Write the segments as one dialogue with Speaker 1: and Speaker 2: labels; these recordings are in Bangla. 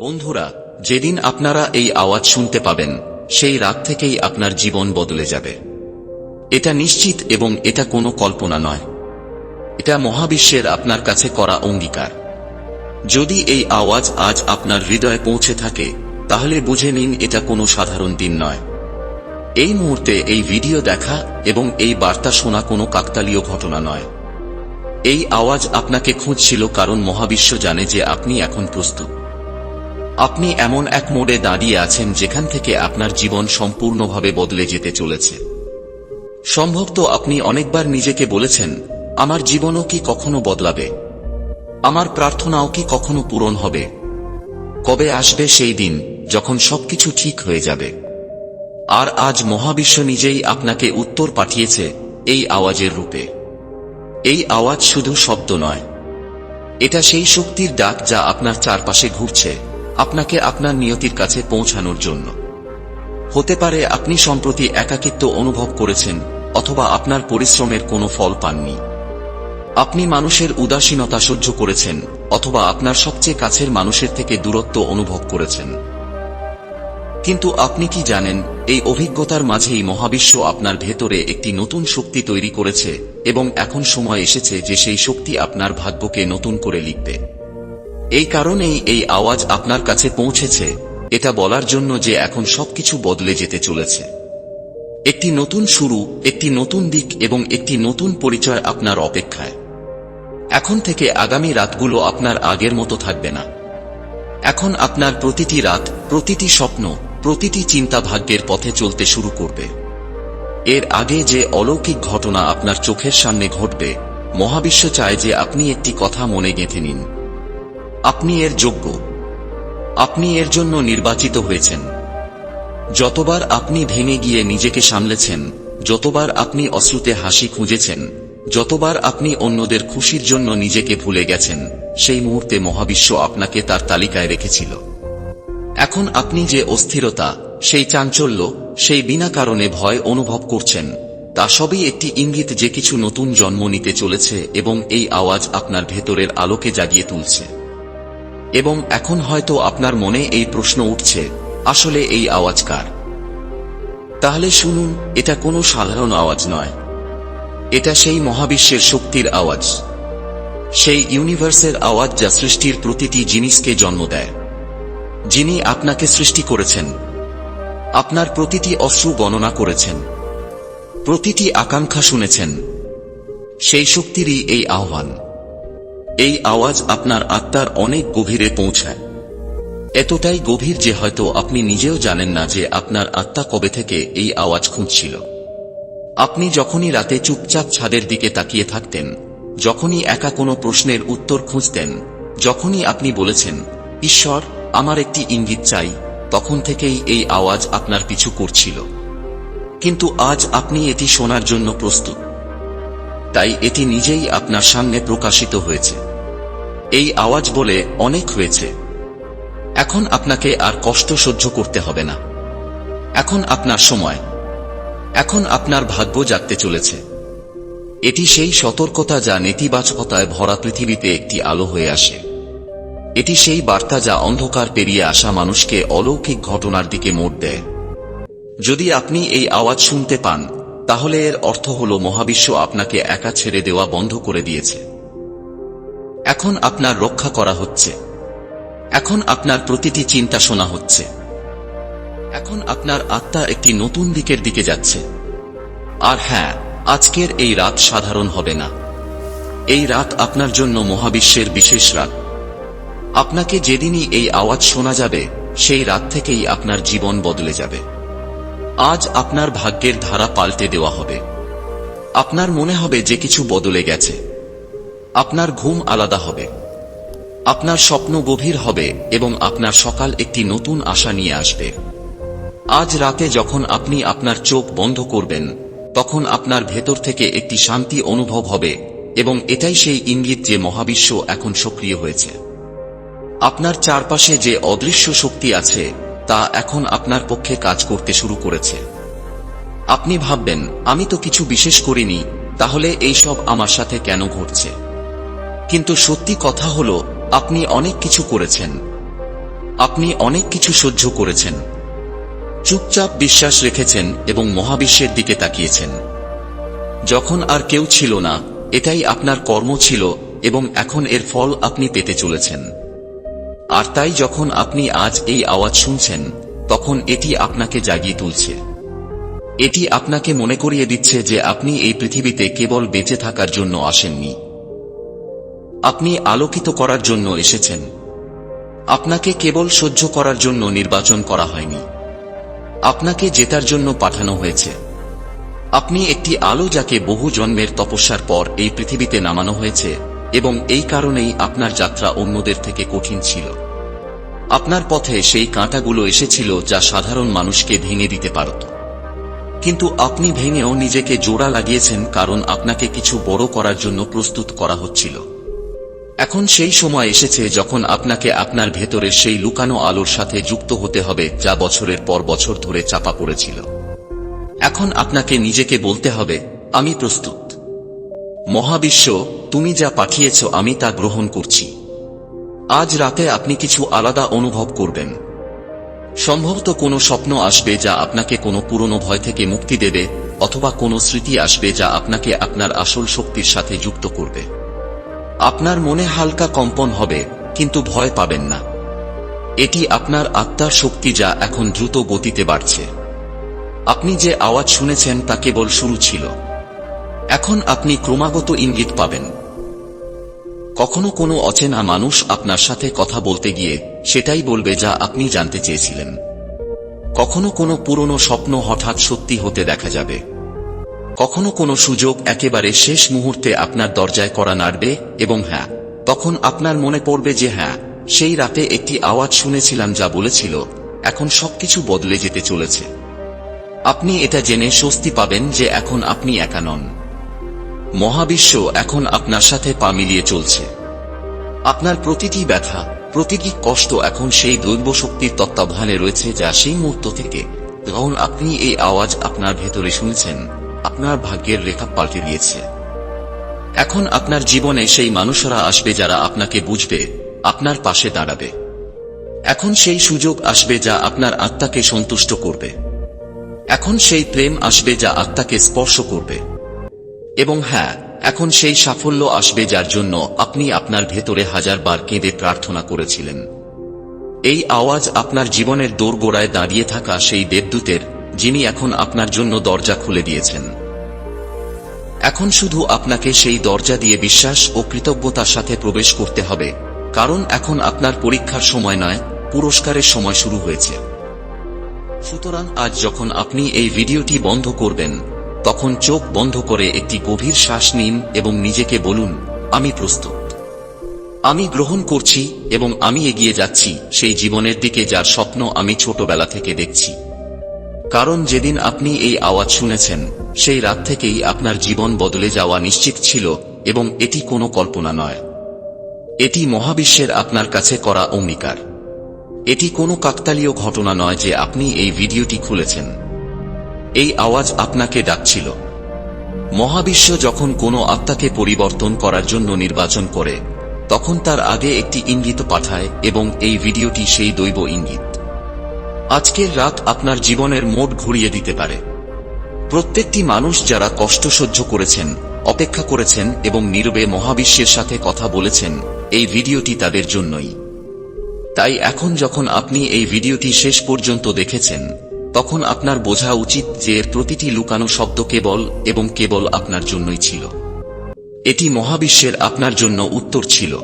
Speaker 1: বন্ধুরা, যেদিন আপনারা এই আওয়াজ শুনতে পাবেন, সেই রাত থেকেই আপনার জীবন বদলে যাবে। এটা নিশ্চিত এবং এটা কোনো কল্পনা নয়। এটা মহাবিশ্বের আপনার কাছে করা অঙ্গীকার। যদি এই আওয়াজ আজ আপনার হৃদয়ে পৌঁছে থাকে, তাহলে বুঝে নিন এটা কোনো সাধারণ দিন নয়। এই মুহূর্তে এই ভিডিও দেখা এবং এই বার্তা শোনা কোনো কাকতালীয় ঘটনা নয়। এই আওয়াজ আপনাকে খুঁজছিল কারণ মহাবিশ্ব জানে যে আপনি এখন প্রস্তুত। আপনি এমন এক মোড়ে দাঁড়িয়ে আছেন যেখান থেকে আপনার জীবন সম্পূর্ণভাবে বদলে যেতে চলেছে। সম্ভবত আপনি অনেকবার নিজেকে বলেছেন, আমার জীবনও কি কখনো বদলাবে? আমার প্রার্থনাও কি কখনো পূরণ হবে? কবে আসবে সেই দিন যখন সবকিছু ঠিক হয়ে যাবে? আর আজ মহাবিশ্ব নিজেই আপনাকে উত্তর পাঠিয়েছে এই আওয়াজের রূপে। এই আওয়াজ শুধু শব্দ নয়, এটা সেই শক্তির ডাক যা আপনার চারপাশে ঘুরছে। আপনাকে আপনার নিয়তির কাছে পৌঁছানোর জন্য। হতে পারে আপনি সম্প্রতি একাকিত্ব অনুভব করেছেন, অথবা আপনার পরিশ্রমের কোনো ফল পাননি। আপনি মানুষের উদাসীনতা সহ্য করেছেন, অথবা আপনার সবচেয়ে কাছের মানুষের থেকে দূরত্ব অনুভব করেছেন। কিন্তু আপনি কি জানেন, এই অভিজ্ঞতার মাঝেই মহাবিশ্ব আপনার ভেতরে একটি নতুন শক্তি তৈরি করেছে, এবং এখন সময় এসেছে যে সেই শক্তি আপনার ভাগ্যকে নতুন করে লিখবে। এই কারণেই এই আওয়াজ আপনার কাছে পৌঁছেছে। এটা বলার জন্য যে এখন সবকিছু বদলে যেতে চলেছে। একটি নতুন শুরু, একটি নতুন দিক এবং একটি নতুন পরিচয় আপনার অপেক্ষায়। এখন থেকে আগামী রাতগুলো আপনার আগের মতো থাকবে না। এখন আপনার প্রতিটি রাত, প্রতিটি স্বপ্ন, প্রতিটি চিন্তা ভাগ্যের পথে চলতে শুরু করবে। এর আগে যে অলৌকিক ঘটনা আপনার চোখের সামনে ঘটবে, মহাবিশ্ব চায় যে আপনি একটি কথা মনে গেঁথে নিন। আপনি এর যোগ্য। আপনি এর জন্য নির্বাচিত হয়েছেন। যতবার আপনি ভেঙে গিয়ে নিজেকে সামলেছেন, যতবার আপনি অশ্রুতে হাসি খুঁজেছেন, যতবার আপনি অন্যদের খুশির জন্য নিজেকে ভুলে গেছেন, সেই মুহূর্তে মহাবিশ্ব আপনাকে তার তালিকায় রেখেছিল। এখন আপনি যে অস্থিরতা, সেই চাঞ্চল্য, সেই বিনা কারণে ভয় অনুভব করছেন, তা সবই একটি ইঙ্গিত যে কিছু নতুন জন্ম নিতে চলেছে এবং এই আওয়াজ আপনার ভেতরের আলোকে জাগিয়ে তুলছে। এবং এখন হয়তো আপনার মনে এই প্রশ্ন উঠছে, আসলে এই আওয়াজ কার? তাহলে শুনুন, এটা কোনো সাধারণ আওয়াজ নয়। এটা সেই মহাবিশ্বের শক্তির আওয়াজ। সেই ইউনিভার্সের আওয়াজ যা সৃষ্টির প্রতিটি জিনিসকে জন্ম দেয়। যিনি আপনাকে সৃষ্টি করেছেন। আপনার প্রতিটি অশ্রু গণনা করেছেন। প্রতিটি আকাঙ্ক্ষা শুনেছেন। সেই শক্তিরই এই আহ্বান। এই আওয়াজ আপনার আত্মার অনেক গভীরে পৌঁছায়। এতটাই গভীর যে হয়তো আপনি নিজেও জানেন না যে আপনার আত্মা কবে থেকে এই আওয়াজ খুঁজছিল। আপনি যখনই রাতে চুপচাপ ছাদের দিকে তাকিয়ে থাকতেন, যখনই একা কোনো প্রশ্নের উত্তর খুঁজতেন, যখনই আপনি বলেছেন, ঈশ্বর, আমার একটি ইঙ্গিত চাই, তখন থেকেই এই আওয়াজ আপনার পিছু করছিল। কিন্তু আজ আপনি এটি শোনার জন্য প্রস্তুত। তাই এটি নিজেই আপনার সামনে প্রকাশিত হয়েছে। এই আওয়াজ বলে অনেক হয়েছে। এখন আপনাকে আর কষ্ট সহ্য করতে হবে না। এখন আপনার সময়। এখন আপনার ভাগ্য জাগতে চলেছে। এটি সেই সতর্কতা যা নেতিবাচকতায় ভরা পৃথিবীতে একটি আলো হয়ে আসে। এটি সেই বার্তা যা অন্ধকার পেরিয়ে আসা মানুষকে অলৌকিক ঘটনার দিকে মোড় দেয়। যদি আপনি এই আওয়াজ শুনতে পান, তাহলে এর অর্থ হল মহাবিশ্ব আপনাকে একা ছেড়ে দেওয়া বন্ধ করে দিয়েছে। এখন আপনার রক্ষা করা হচ্ছে। এখন আপনার প্রতিটি চিন্তা শোনা হচ্ছে। এখন আপনার আত্মা একটি নতুন দিকের দিকে যাচ্ছে। আর হ্যাঁ আজকের এই রাত সাধারণ হবে না। এই রাত আপনার জন্য মহাবিশ্বের বিশেষ রাত। আপনাকে যেদিনই এই আওয়াজ শোনা যাবে, সেই রাত থেকেই আপনার জীবন বদলে যাবে। আজ আপনার ভাগ্যের ধারা পাল্টে দেওয়া হবে। আপনার মনে হবে যে কিছু বদলে গেছে। আপনার ঘুম আলাদা হবে। আপনার স্বপ্ন গভীর হবে এবং আপনার সকাল একটি নতুন আশা নিয়ে আসবে। আজ রাতে যখন আপনি আপনার চোখ বন্ধ করবেন, তখন আপনার ভেতর থেকে একটি শান্তি অনুভব হবে এবং এটাই সেই ইঙ্গিত যে মহাবিশ্ব এখন সক্রিয় হয়েছে। আপনার চারপাশে যে অদৃশ্য শক্তি আছে, তা এখন আপনার পক্ষে কাজ করতে শুরু করেছে। আপনি ভাববেন, আমি তো কিছু বিশেষ করিনি, তাহলে এই সব আমার সাথে কেন ঘটছে? কিন্তু সত্যি কথা হল, আপনি অনেক কিছু করেছেন। আপনি অনেক কিছু সহ্য করেছেন। চুপচাপ বিশ্বাস রেখেছেন এবং মহাবিশ্বের দিকে তাকিয়েছেন। যখন আর কেউ ছিল না, এটাই আপনার কর্ম ছিল এবং এখন এর ফল আপনি পেতে চলেছেন। আর তাই যখন আপনি আজ এই আওয়াজ শুনছেন, তখন এটি আপনাকে জাগিয়ে তুলছে। এটি আপনাকে মনে করিয়ে দিচ্ছে যে আপনি এই পৃথিবীতে কেবল বেঁচে থাকার জন্য আসেননি। আপনি আলোকিত করার জন্য এসেছেন। আপনাকে কেবল সহ্য করার জন্য নির্বাচন করা হয়নি। আপনাকে জেতার জন্য পাঠানো হয়েছে। আপনি একটি আলো যাকে বহু জন্মের তপস্যার পর এই পৃথিবীতে নামানো হয়েছে এবং এই কারণেই আপনার যাত্রা অন্যদের থেকে কঠিন ছিল। আপনার পথে সেই কাঁটাগুলো এসেছিল যা সাধারণ মানুষকে ভেঙে দিতে পারত। কিন্তু আপনি ভেঙেও নিজেকে জোড়া লাগিয়েছেন কারণ আপনাকে কিছু বড় করার জন্য প্রস্তুত করা হচ্ছিল। এখন সেই সময় এসেছে যখন আপনাকে আপনার ভেতরের সেই লুকানো আলোর সাথে যুক্ত হতে হবে, যা বছরের পর বছর ধরে চাপা পড়েছিল। এখন আপনাকে নিজেকে বলতে হবে, আমি প্রস্তুত। মহাবিশ্ব, তুমি যা পাঠিয়েছ, আমি তা গ্রহণ করছি। আজ রাতে আপনি কিছু আলাদা অনুভব করবেন। সম্ভবত কোনো স্বপ্ন আসবে যা আপনাকে কোনো পুরনো ভয় থেকে মুক্তি দেবে, অথবা কোনো স্মৃতি আসবে যা আপনাকে আপনার আসল শক্তির সাথে যুক্ত করবে। আপনার মনে হালকা কম্পন হবে, কিন্তু ভয় পাবেন না। এটি আপনার আত্মার শক্তি যা এখন দ্রুত গতিতে বাড়ছে। আপনি যে আওয়াজ শুনেছেন তা কেবল শুরু ছিল। এখন আপনি ক্রমাগত ইঙ্গিত পাবেন। কখনো কোনো অচেনা মানুষ আপনার সাথে কথা বলতে গিয়ে সেটাই বলবে যা আপনি জানতে চেয়েছিলেন। কখনো কোনো পুরনো স্বপ্ন হঠাৎ সত্যি হতে দেখা যাবে। কখনো কোনো সুযোগ একেবারে শেষ মুহূর্তে আপনার দরজায় করা নাড়বে এবং হ্যাঁ তখন আপনার মনে পড়বে যে হ্যাঁ সেই রাতে একটি আওয়াজ শুনেছিলাম যা বলেছিল, এখন সবকিছু বদলে যেতে চলেছে। আপনি এটা জেনে স্বস্তি পাবেন যে এখন আপনি একা নন। মহাবিশ্ব এখন আপনার সাথে পা মিলিয়ে চলছে। আপনার প্রতিটি ব্যথা, প্রতিটি কষ্ট এখন সেই দৈব শক্তির তত্ত্বাবধানে রয়েছে যা সেই মুহূর্ত থেকে। যখন আপনি এই আওয়াজ আপনার ভেতরে শুনেছেন আপনার ভাগ্যের রেখা পাল্টে দিয়েছে। এখন আপনার জীবনে সেই মানুষরা আসবে যারা আপনাকে বুঝবে, আপনার পাশে দাঁড়াবে। এখন সেই সুযোগ আসবে যা আপনার আত্মাকে সন্তুষ্ট করবে। এখন সেই প্রেম আসবে যা আত্মাকে স্পর্শ করবে। এবং হ্যাঁ এখন সেই সাফল্য আসবে যার জন্য আপনি আপনার ভেতরে হাজার বার কেঁদে প্রার্থনা করেছিলেন। এই আওয়াজ আপনার জীবনের দোরগোড়ায় দাঁড়িয়ে থাকা সেই দেবদূতের যিনি এখন আপনার জন্য দরজা খুলে দিয়েছেন। এখন শুধু আপনাকে সেই দরজা দিয়ে বিশ্বাস ও কৃতজ্ঞতার সাথে প্রবেশ করতে হবে, কারণ এখন আপনার পরীক্ষার সময় নয়, পুরস্কারের সময় শুরু হয়েছে। সুতরাং আজ যখন আপনি এই ভিডিওটি বন্ধ করবেন, তখন চোখ বন্ধ করে একটি গভীর শ্বাস নিন এবং নিজেকে বলুন, আমি প্রস্তুত। আমি গ্রহণ করছি এবং আমি এগিয়ে যাচ্ছি সেই জীবনের দিকে যার স্বপ্ন আমি ছোটবেলা থেকে দেখছি। কারণ যেদিন আপনি এই আওয়াজ শুনেছেন, সেই রাত থেকেই আপনার জীবন বদলে যাওয়া নিশ্চিত ছিল এবং এটি কোনো কল্পনা নয়। এটি মহাবিশ্বের আপনার কাছে করা অঙ্গীকার। এটি কোনো কাকতালীয় ঘটনা নয় যে আপনি এই ভিডিওটি খুলেছেন। এই আওয়াজ আপনাকে ডাকছিল। মহাবিশ্ব যখন কোনো আত্মাকে পরিবর্তন করার জন্য নির্বাচন করে, তখন তার আগে একটি ইঙ্গিত পাঠায় এবং এই ভিডিওটি সেই দৈব ইঙ্গিত। আজকের রাত আপনার জীবনের মোড ঘুরিয়ে দিতে পারে। প্রত্যেকটি মানুষ যারা কষ্ট সহ্য করেছেন, অপেক্ষা করেছেন এবং নীরবে মহাবিশ্বের সাথে কথা বলেছেন, এই ভিডিওটি তাদের জন্যই। তাই এখন যখন আপনি এই ভিডিওটি শেষ পর্যন্ত দেখেছেন, তখন আপনার বোঝা উচিত যে প্রতিটি লুকানো শব্দ কেবল এবং কেবল আপনার জন্যই ছিল। এটি মহাবিশ্বের আপনার জন্য উত্তর ছিল।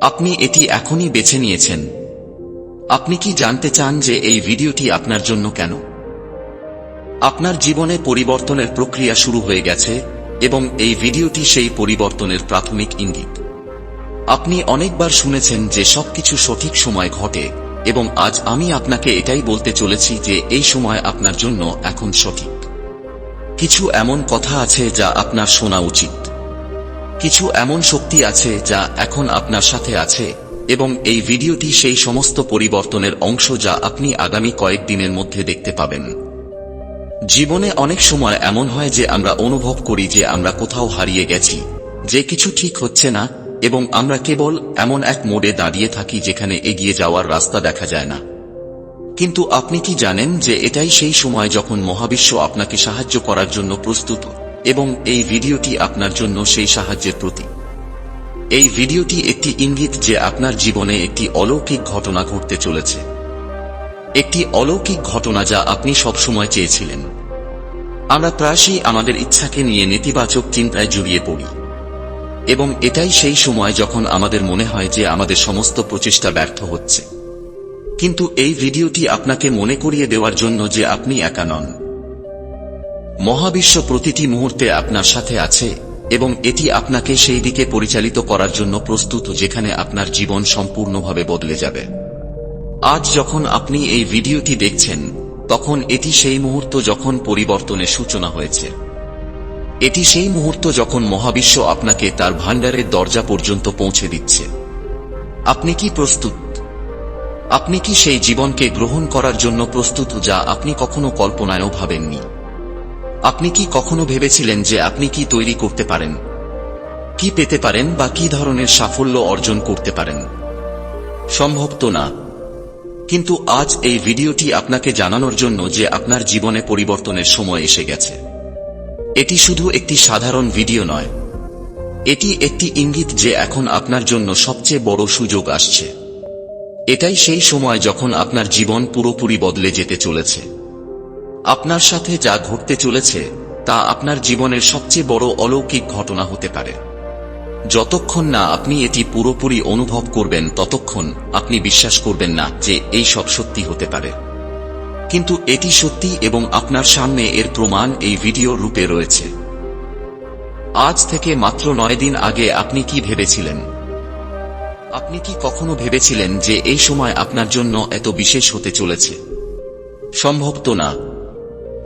Speaker 1: আপনি এটি এখনই বেছে নিয়েছেন আপনি কি জানতে চান যে এই ভিডিওটি আপনার জন্য কেন? আপনার জীবনে পরিবর্তনের প্রক্রিয়া শুরু হয়ে গেছে এবং এই ভিডিওটি সেই পরিবর্তনের প্রাথমিক ইঙ্গিত। আপনি অনেকবার শুনেছেন যে সবকিছু সঠিক সময় ঘটে এবং আজ আমি আপনাকে এটাই বলতে চলেছি যে এই সময় আপনার জন্য এখন সঠিক। কিছু এমন কথা আছে যা আপনার শোনা উচিত। কিছু এমন শক্তি আছে যা এখন আপনার সাথে আছে এবং এই ভিডিওটি সেই সমস্ত পরিবর্তনের অংশ যা আপনি আগামী কয়েকদিনের মধ্যে দেখতে পাবেন। জীবনে অনেক সময় এমন হয় যে আমরা অনুভব করি যে আমরা কোথাও হারিয়ে গেছি, যে কিছু ঠিক হচ্ছে না, এবং আমরা কেবল এমন এক মোড়ে দাঁড়িয়ে থাকি যেখানে এগিয়ে যাওয়ার রাস্তা দেখা যায় না। কিন্তু আপনি কি জানেন যে এটাই সেই সময় যখন মহাবিশ্ব আপনাকে সাহায্য করার জন্য প্রস্তুত, এবং এই ভিডিওটি আপনার জন্য সেই সাহায্যের প্রতীক? এই ভিডিওটি একটি ইঙ্গিত যে আপনার জীবনে একটি অলৌকিক ঘটনা ঘটতে চলেছে। একটি অলৌকিক ঘটনা যা আপনি সবসময় চেয়েছিলেন। আমরা প্রায়শই আমাদের ইচ্ছাকে নিয়ে নেতিবাচক চিন্তায় জড়িয়ে পড়ি। এবং এটাই সেই সময় যখন আমাদের মনে হয় যে আমাদের সমস্ত প্রচেষ্টা ব্যর্থ হচ্ছে। কিন্তু এই ভিডিওটি আপনাকে মনে করিয়ে দেওয়ার জন্য যে আপনি একা নন। মহাবিশ্ব প্রতিটি মুহূর্তে আপনার সাথে আছে। এবং এটি আপনাকে সেই দিকে পরিচালিত করার জন্য প্রস্তুত, যেখানে আপনার জীবন সম্পূর্ণভাবে বদলে যাবে। আজ যখন আপনি এই ভিডিওটি দেখছেন, তখন এটি সেই মুহূর্ত যখন পরিবর্তনের সূচনা হয়েছে। এটি সেই মুহূর্ত যখন মহাবিশ্ব আপনাকে তার ভাণ্ডারের দরজা পর্যন্ত পৌঁছে দিচ্ছে। আপনি কি প্রস্তুত? আপনি কি সেই জীবনকে গ্রহণ করার জন্য প্রস্তুত, যা আপনি কখনো কল্পনায়ও ভাবেননি? আপনি কি কখনো ভেবেছিলেন যে আপনি কি তৈরি করতে পারেন? কি পেতে পারেন বা কি ধরনের সাফল্য অর্জন করতে পারেন? সম্ভব তো না। কিন্তু আজ এই ভিডিওটি আপনাকে জানানোর জন্য যে আপনার জীবনে পরিবর্তনের সময় এসে গেছে। এটি শুধু একটি সাধারণ ভিডিও নয়। এটি একটি ইঙ্গিত যে এখন আপনার জন্য সবচেয়ে বড় সুযোগ আসছে। এটাই সেই সময় যখন আপনার জীবন পুরোপুরি বদলে যেতে চলেছে। আপনার সাথে যা ঘটতে চলেছে, তা আপনার জীবনের সবচেয়ে বড় অলৌকিক ঘটনা হতে পারে। যতক্ষণ না আপনি এটি পুরোপুরি অনুভব করবেন, ততক্ষণ আপনি বিশ্বাস করবেন না যে এই সব সত্যি হতে পারে। কিন্তু এটি সত্যি এবং আপনার সামনে এর প্রমাণ এই ভিডিও রূপে রয়েছে। আজ থেকে মাত্র নয় দিন আগে আপনি কি ভেবেছিলেন? আপনি কি কখনো ভেবেছিলেন যে এই সময় আপনার জন্য এত বিশেষ হতে চলেছে? সম্ভবত না।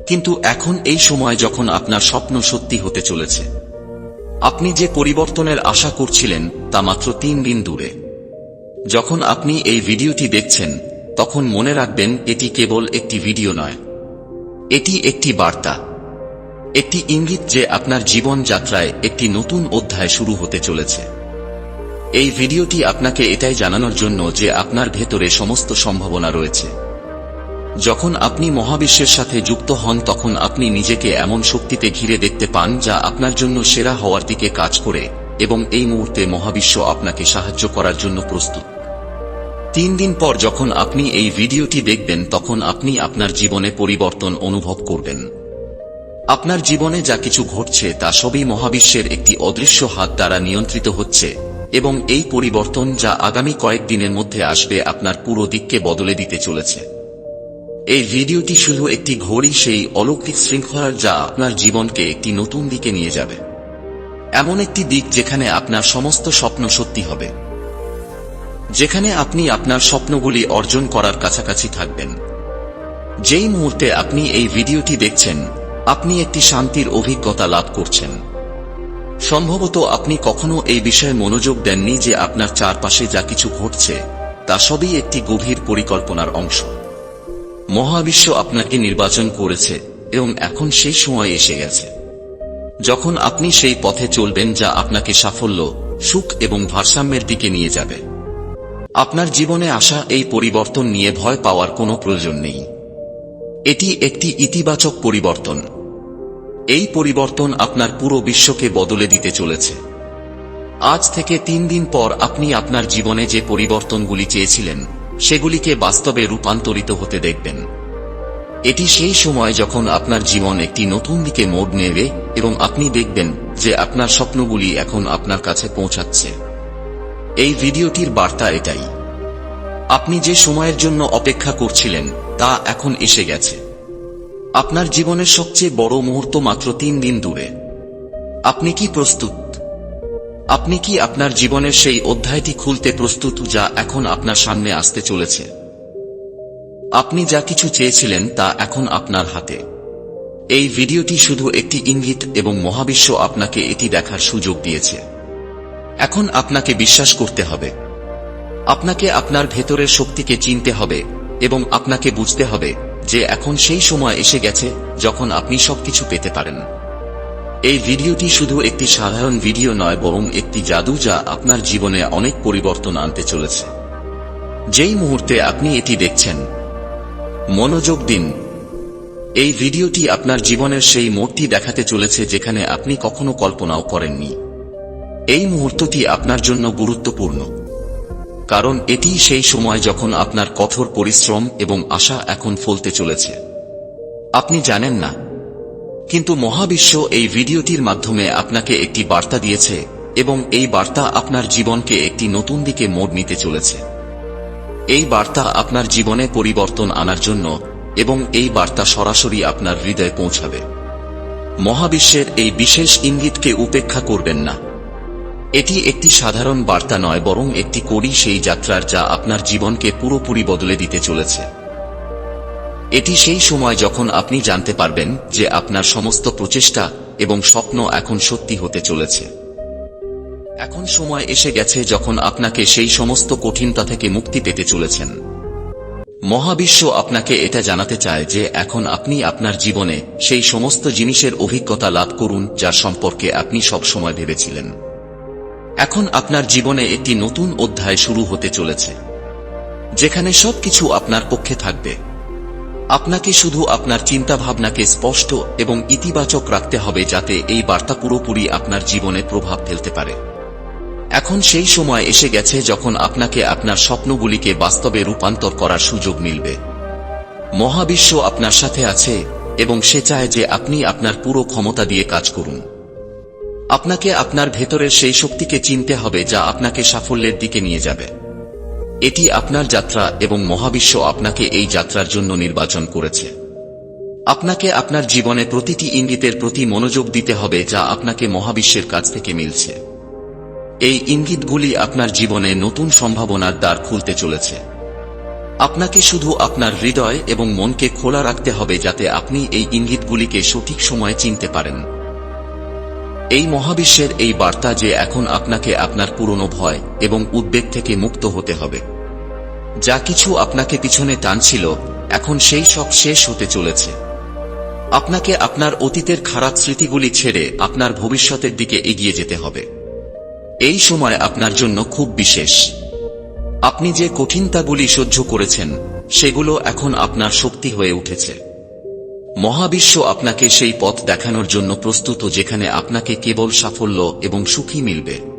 Speaker 1: কিন্তু এখন এই সময় যখন আপনার স্বপ্ন সত্যি হতে চলেছে, আপনি যে পরিবর্তনের আশা করছিলেন তা মাত্র তিন দিন দূরে। যখন আপনি এই ভিডিওটি দেখছেন, তখন মনে রাখবেন এটি কেবল একটি ভিডিও নয়। এটি একটি বার্তা। একটি ইঙ্গিত যে আপনার জীবন যাত্রায় একটি নতুন অধ্যায় শুরু হতে চলেছে। এই ভিডিওটি আপনাকে এটাই জানানোর জন্য যে আপনার ভেতরে সমস্ত সম্ভাবনা রয়েছে। যখন আপনি মহাবিশ্বের সাথে যুক্ত হন, তখন আপনি নিজেকে এমন শক্তিতে ঘিরে দেখতে পান, যা আপনার জন্য সেরা হওয়ার দিকে কাজ করে, এবং এই মুহূর্তে মহাবিশ্ব আপনাকে সাহায্য করার জন্য প্রস্তুত। তিন দিন পর যখন আপনি এই ভিডিওটি দেখবেন, তখন আপনি আপনার জীবনে পরিবর্তন অনুভব করবেন। আপনার জীবনে যা কিছু ঘটছে, তা সবই মহাবিশ্বের একটি অদৃশ্য হাত দ্বারা নিয়ন্ত্রিত হচ্ছে, এবং এই পরিবর্তন যা আগামী কয়েকদিনের মধ্যে আসবে, আপনার পুরো দিককে বদলে দিতে চলেছে। এই ভিডিওটি শুধু একটি ঘড়ি সেই অলৌকিক শৃঙ্খলার যা আপনার জীবনকে একটি নতুন দিকে নিয়ে যাবে। এমন একটি দিক যেখানে আপনার সমস্ত স্বপ্ন সত্যি হবে। যেখানে আপনি আপনার স্বপ্নগুলি অর্জন করার কাছাকাছি থাকবেন। যেই মুহূর্তে আপনি এই ভিডিওটি দেখছেন, আপনি একটি শান্তির অভিজ্ঞতা লাভ করছেন। সম্ভবত আপনি কখনো এই বিষয়ে মনোযোগ দেননি যে আপনার চারপাশে যা কিছু ঘটছে, তা সবই একটি গভীর পরিকল্পনার অংশ। মহাবিশ্ব আপনাকে নির্বাচন করেছে এবং এখন সেই সময় এসে গেছে। যখন আপনি সেই পথে চলবেন যা আপনাকে সাফল্য, সুখ এবং ভারসাম্যের দিকে নিয়ে যাবে। আপনার জীবনে আসা এই পরিবর্তন নিয়ে ভয় পাওয়ার কোনো প্রয়োজন নেই। এটি একটি ইতিবাচক পরিবর্তন। এই পরিবর্তন আপনার পুরো বিশ্বকে বদলে দিতে চলেছে। আজ থেকে তিন দিন পর আপনি আপনার জীবনে যে পরিবর্তনগুলি চেয়েছিলেন সেগুলিকে বাস্তবে রূপান্তরিত হতে দেখবেন। এটি সেই সময় যখন আপনার জীবন একটি নতুন দিকে মোড় নেবে এবং আপনি দেখবেন যে আপনার স্বপ্নগুলি এখন আপনার কাছে পৌঁছাচ্ছে। এই ভিডিওটির বার্তা এটাই। আপনি যে সময়ের জন্য অপেক্ষা করছিলেন, তা এখন এসে গেছে। আপনার জীবনের সবচেয়ে বড় মুহূর্ত মাত্র তিন দিন দূরে। আপনি কি প্রস্তুত? আপনি কি আপনার জীবনের সেই অধ্যায়টি খুলতে প্রস্তুত যা এখন আপনার সামনে আসতে চলেছে? আপনি যা কিছু চেয়েছিলেন তা এখন আপনার হাতে। এই ভিডিওটি শুধু একটি ইঙ্গিত এবং মহাবিশ্ব আপনাকে এটি দেখার সুযোগ দিয়েছে। এখন আপনাকে বিশ্বাস করতে হবে। আপনাকে আপনার ভেতরের শক্তিকে চিনতে হবে এবং আপনাকে বুঝতে হবে যে এখন সেই সময় এসে গেছে যখন আপনি সবকিছু পেতে পারেন। এই ভিডিওটি শুধু একটি সাধারণ ভিডিও নয়, বরং একটি জাদু যা আপনার জীবনে অনেক পরিবর্তন আনতে চলেছে। যেই মুহূর্তে আপনি এটি দেখছেন, মনোযোগ দিন। এই ভিডিওটি আপনার জীবনের সেই মোড়টি দেখাতে চলেছে যেখানে আপনি কখনো কল্পনাও করেননি। এই মুহূর্তটি আপনার জন্য গুরুত্বপূর্ণ, কারণ এটি সেই সময় যখন আপনার কঠোর পরিশ্রম এবং আশা এখন ফলতে চলেছে। আপনি জানেন না কিন্তু মহাবিশ্ব এই ভিডিওটির মাধ্যমে আপনাকে একটি বার্তা দিয়েছে এবং এই বার্তা আপনার জীবনকে একটি নতুন দিকে মোড় নিতে চলেছে। এই বার্তা আপনার জীবনে পরিবর্তন আনার জন্য এবং এই বার্তা সরাসরি আপনার হৃদয়ে পৌঁছাবে। মহাবিশ্বের এই বিশেষ ইঙ্গিতকে উপেক্ষা করবেন না। এটি একটি সাধারণ বার্তা নয়, বরং একটি করি সেই যাত্রার যা আপনার জীবনকে পুরোপুরি বদলে দিতে চলেছে। এটি সেই সময় যখন আপনি জানতে পারবেন যে আপনার সমস্ত প্রচেষ্টা এবং স্বপ্ন এখন সত্যি হতে চলেছে। এখন সময় এসে গেছে যখন আপনাকে সেই সমস্ত কঠিনতা থেকে মুক্তি পেতে চলেছেন। মহাবিশ্ব আপনাকে এটা জানাতে চায় যে এখন আপনি আপনার জীবনে সেই সমস্ত জিনিসের অভিজ্ঞতা লাভ করুন যার সম্পর্কে আপনি সবসময় ভেবেছিলেন। এখন আপনার জীবনে একটি নতুন অধ্যায় শুরু হতে চলেছে, যেখানে সবকিছু আপনার পক্ষে থাকবে। আপনাকে শুধু আপনার চিন্তাভাবনাকে স্পষ্ট এবং ইতিবাচক রাখতে হবে যাতে এই বার্তা পুরোপুরি আপনার জীবনে প্রভাব ফেলতে পারে। এখন সেই সময় এসে গেছে যখন আপনাকে আপনার স্বপ্নগুলিকে বাস্তবে রূপান্তর করার সুযোগ মিলবে। মহাবিশ্ব আপনার সাথে আছে এবং সে চায় যে আপনি আপনার পুরো ক্ষমতা দিয়ে কাজ করুন। আপনাকে আপনার ভেতরের সেই শক্তিকে চিনতে হবে যা আপনাকে সাফল্যের দিকে নিয়ে যাবে। এটি আপনার যাত্রা এবং মহাবিশ্ব আপনাকে এই যাত্রার জন্য নির্বাচন করেছে। আপনাকে আপনার জীবনে প্রতিটি ইঙ্গিতের প্রতি মনোযোগ দিতে হবে যা আপনাকে মহাবিশ্বের কাছ থেকে মিলছে। এই ইঙ্গিতগুলি আপনার জীবনে নতুন সম্ভাবনার দ্বার খুলতে চলেছে। আপনাকে শুধু আপনার হৃদয় এবং মনকে খোলা রাখতে হবে যাতে আপনি এই ইঙ্গিতগুলিকে সঠিক সময়ে চিনতে পারেন। এই মহাবিশ্বের এই বার্তা যে এখন আপনাকে আপনার পুরনো ভয় এবং উদ্বেগ থেকে মুক্ত হতে হবে। যা কিছু আপনাকে পিছনে টানছিল, এখন সেই সব শেষ হতে চলেছে। আপনাকে আপনার অতীতের খারাপ স্মৃতিগুলি ছেড়ে আপনার ভবিষ্যতের দিকে এগিয়ে যেতে হবে। এই সময় আপনার জন্য খুব বিশেষ। আপনি যে কঠিনতাগুলি সহ্য করেছেন, সেগুলো এখন আপনার শক্তি হয়ে উঠেছে। মহাবিশ্ব আপনাকে সেই পথ দেখানোর জন্য প্রস্তুত যেখানে আপনাকে কেবল সাফল্য এবং সুখী মিলবে।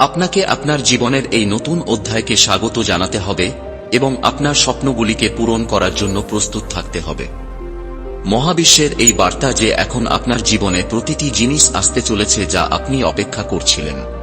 Speaker 1: আপনাকে আপনার জীবনের এই নতুন অধ্যায়কে স্বাগত জানাতে হবে এবং আপনার স্বপ্নগুলিকে পূরণ করার জন্য প্রস্তুত থাকতে হবে। মহাবিশ্বের এই বার্তা যে এখন আপনার জীবনে প্রতিটি জিনিস আসতে চলেছে যা আপনি অপেক্ষা করছিলেন।